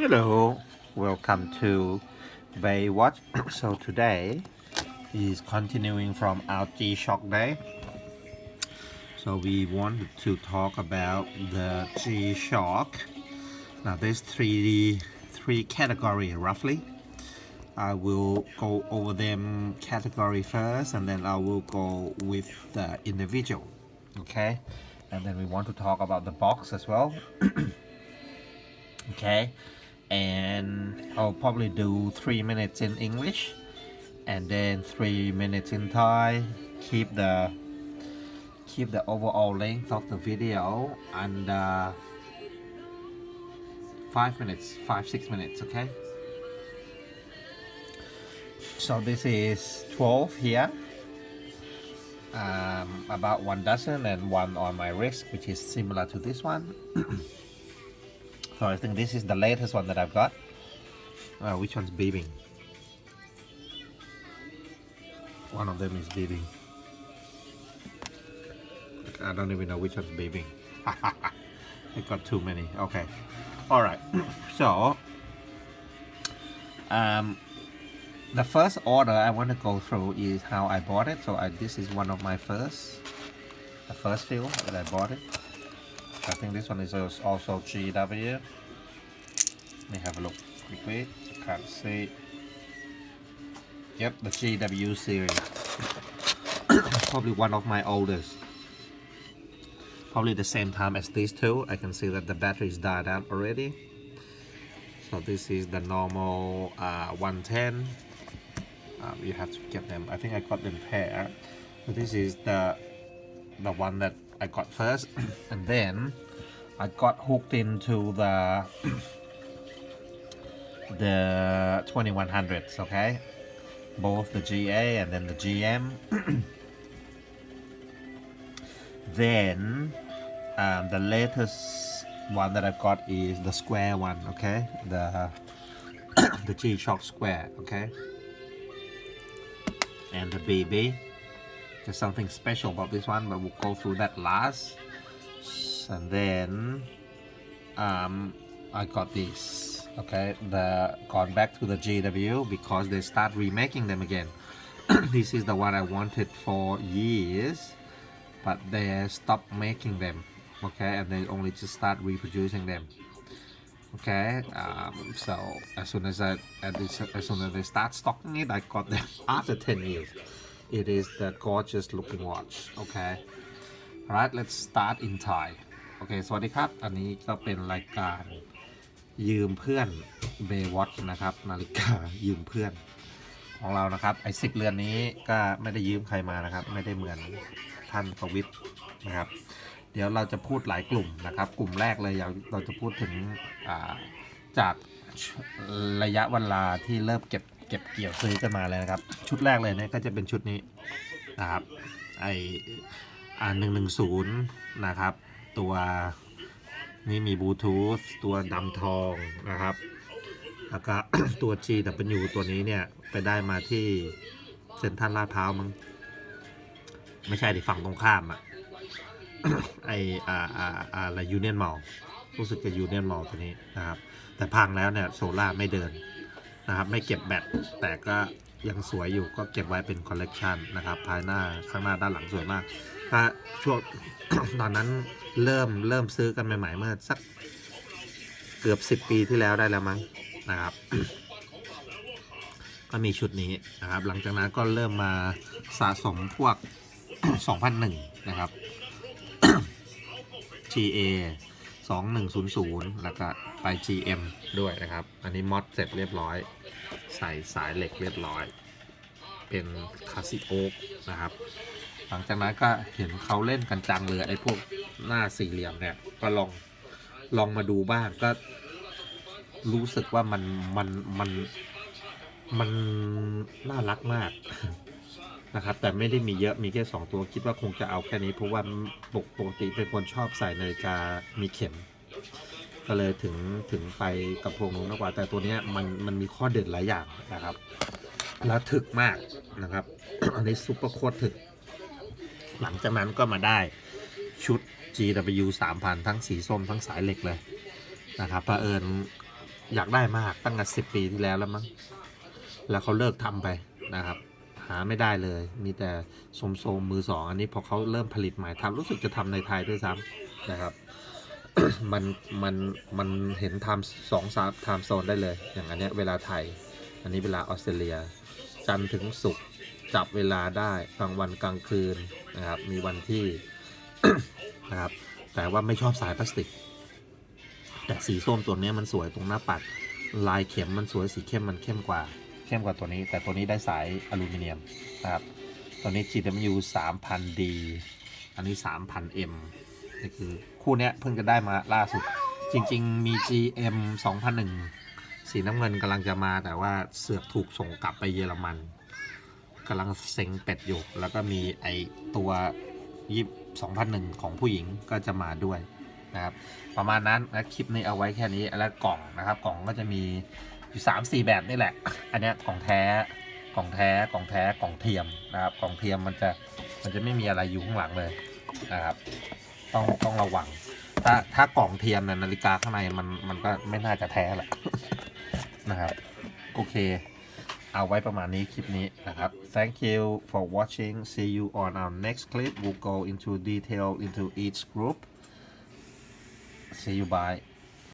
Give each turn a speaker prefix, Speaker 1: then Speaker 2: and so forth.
Speaker 1: Hello, welcome to Baywatch. so today is continuing from our G-Shock day. So we wanted to talk about the G-Shock. Now there's three three category roughly. I will go over them category first and then I will go with the individual. Okay? And then we want to talk about the box as well. okay and I'll probably do three minutes in English and then three minutes in Thai. Keep the keep the overall length of the video and uh, five minutes five six minutes okay? So this is 12 here. Um, about one dozen and one on my wrist which is similar to this one So I think this is the latest one that I've got. Uh, which one's beeping? One of them is beeping. I don't even know which one's beeping. I got too many. Okay. All right. so, um, the first order I want to go through is how I bought it. So I, this is one of my first, the first few that I bought it. I think this one is als- also GW. Let me have a look quickly. Can't see. Yep, the GW series. Probably one of my oldest. Probably the same time as these two. I can see that the batteries died out already. So this is the normal uh, 110. Um, you have to get them. I think I got them pair. So this is the the one that I got first, and then I got hooked into the the 2100s. Okay, both the GA and then the GM. then um, the latest one that I've got is the square one. Okay, the the G Shock Square. Okay, and the BB. There's something special about this one, but we'll go through that last. And then um, I got this. Okay, the gone back to the GW because they start remaking them again. this is the one I wanted for years, but they stopped making them. Okay, and they only just start reproducing them. Okay, um, so as soon as I as soon as they start stocking it, I got them after 10 years. It is the gorgeous looking watch. Okay. right let's start in Thai โอเค สวัสดีครับ อันนี้ก็เป็นรายการยืมเพื่อน Baywatch นะครับ นาฬิกายืมเพื่อนของเรานะครับ ไอ้สิบเรือนนี้ก็ไม่ได้ยืมใครมานะครับ ไม่ได้เหมือนท่านประวิทย์นะครับ เดี๋ยวเราจะพูดหลายกลุ่มนะครับ กลุ่มแรกเลยเราจะพูดถึงจากระยะเวลาที่เริ่มเก็บ เก็บเกี่ยวซื้อกันมาเลยนะครับ ชุดแรกเลยเนี่ยก็จะเป็นชุดนี้นะครับไออ่าหนึ่งหนึ่งศูนย์นะครับ ตัวนี่มีบลูทูธตัวดำทองนะครับแล้วก็ตัว GW ตัวนี้เนี่ย ไปได้มาที่เซ็นทรัลลาดพร้าวมั้งไม่ใช่ดิฝั่งตรงข้ามอะไออ่าอ่าอ่าอะไรยูเนียนมอลรู้สึกจะยูเนียนมอลตัวนี้นะครับ แต่พังแล้วเนี่ย โซล่าไม่เดิน นะครับ ไม่เก็บแบตแต่ก็ยังสวยอยู่ก็เก็บไว้เป็นคอลเลกชันนะครับ ภายหน้าข้างหน้าด้านหลังสวยมากถ้าช่วง ตอนนั้นเริ่มเริ่มซื้อกันใหม่ ๆ เมื่อสักเกือบ 10 ปีที่แล้วได้แล้วมั้งนะครับ ก็มีชุดนี้นะครับ หลังจากนั้นก็เริ่มมาสะสมพวก 2001 นะครับ GA 2100 แล้วก็ไป GM ด้วยนะครับ อันนี้มอดเสร็จเรียบร้อย ใส่สายเหล็กเรียบร้อย เป็นคาซิโอกนะครับ หลังจากนั้นก็เห็นเขาเล่นกันจังเลยไอ้พวกหน้าสี่เหลี่ยมเนี่ย ก็ลองลองมาดูบ้างก็รู้สึกว่ามันมันมันมันน่ารักมาก นะครับแต่ไม่ได้มีเยอะมีแค่สองตัวคิดว่าคงจะเอาแค่นี้ เพราะว่าปกปกติเป็นคนชอบใส่นาฬิกามีเข็ม ก็เลยถึงถึงไปกับพวกนู้นมากกว่า แต่ตัวนี้มันมันมีข้อเด่นหลายอย่างนะครับ แล้วถึกมากนะครับ อันนี้ซุปเปอร์โคตรถึก หลังจากนั้นก็มาได้ชุด GW 3000 ทั้งสีส้มทั้งสายเหล็กเลยนะครับเผอิญอยากได้มากตั้งแต่สิบปีที่แล้วแล้วมั้งแล้วเขาเลิกทำไปนะครับ หาไม่ได้เลย มีแต่โสมโสมมือสองอันนี้พอเขาเริ่มผลิตใหม่ทำรู้สึกจะทำในไทยด้วยซ้ำนะครับ มันมันมันเห็นไทม์สองสามไทม์โซนได้เลย อย่างอันเนี้ยเวลาไทย อันนี้เวลาออสเตรเลีย จันทร์ถึงศุกร์จับเวลาได้กลางวันกลางคืนนะครับ มีวันที่นะครับ แต่ว่าไม่ชอบสายพลาสติก แต่สีส้มตัวนี้มันสวยตรงหน้าปัด ลายเข็มมันสวยสีเข้มมันเข้มกว่า เข้มกว่าตัวนี้ แต่ตัวนี้ได้สายอลูมิเนียมนะครับตัวนี้ GW 3000D อันนี้ 3000M นี่คือคู่นี้เพิ่งจะได้มาล่าสุด จริง ๆ มี GM 2001 สีน้ำเงินกำลังจะมาแต่ว่าเสือกถูกส่งกลับไปเยอรมันกำลังเซ็งเป็ดอยู่ แล้วก็มีไอตัวยิบ2001 ของผู้หญิงก็จะมาด้วยนะครับประมาณนั้นนะคลิปนี้เอาไว้แค่นี้แล้วกล่องนะครับ กล่องก็จะมี อยู่สามสี่แบบนี่แหละ อันนี้กล่องแท้กล่องแท้กล่องแท้กล่องเทียมนะครับกล่องเทียมมันจะมันจะไม่มีอะไรอยู่ข้างหลังเลยนะครับ ต้องต้องระวัง ถ้าถ้ากล่องเทียมเนี่ยนาฬิกาข้างในมันมันก็ไม่น่าจะแท้แหละนะครับ โอเค เอาไว้ประมาณนี้คลิปนี้นะครับ thank you for watching see you on our next clip we'll go into detail into each group see you bye